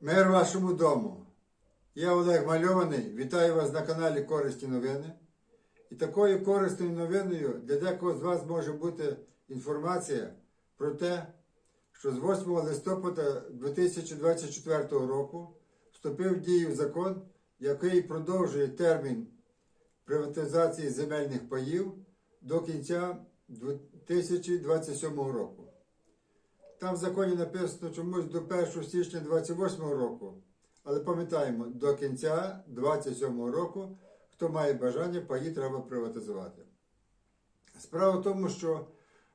Мир вашому дому. Я Олег Мальований. Вітаю вас на каналі Корисні новини. І такою корисною новиною для декого з вас може бути інформація про те, що з 8 листопада 2024 року вступив в дію закон, який продовжує термін приватизації земельних паїв до кінця 2027 року. Там в законі написано чомусь до 1 січня 28 року. Але пам'ятаємо, до кінця 27 року, хто має бажання, паї треба приватизувати. Справа в тому, що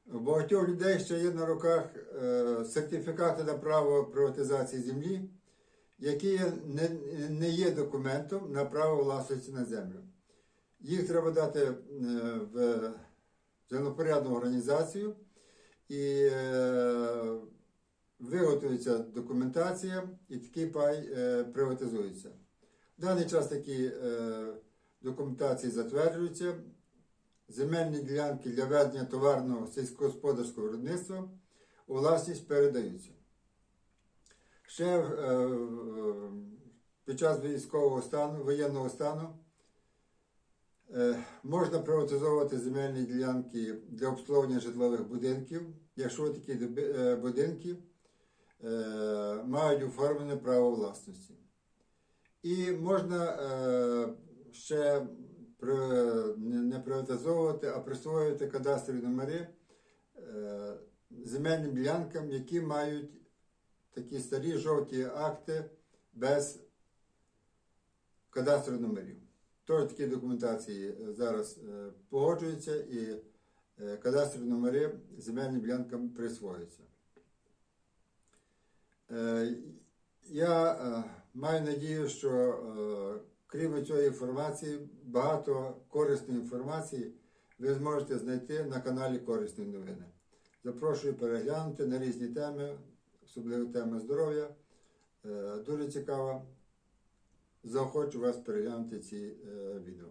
в багатьох людей ще є на руках е, сертифікати на право приватизації землі, які не, є документом на право власності на землю. Їх треба дати е, в землепорядну організацію і е, виготовиться документація, і такий пай е, приватизується. В даний час такі е, документації затверджуються. Земельні ділянки для ведення товарного сільськогосподарського виробництва у власність передаються. Ще під час військового стану, воєнного стану Можна приватизовувати земельні ділянки для обслуговування житлових будинків, якщо такі е, будинки е, мають оформлене право власності. І можна е, ще не приватизовувати, а присвоювати кадастрові номери е, земельним ділянкам, які мають такі старі жовті акти без кадастрових номерів. Тож такі документації е, зараз е, погоджуються і е, кадастрові номери земельним ділянкам присвоюються. Я маю надію, що крім цієї інформації, багато корисної інформації ви зможете знайти на каналі Корисні новини. Запрошую переглянути на різні теми, особливо теми здоров'я. Дуже цікаво. Заохочу вас переглянути ці е, відео.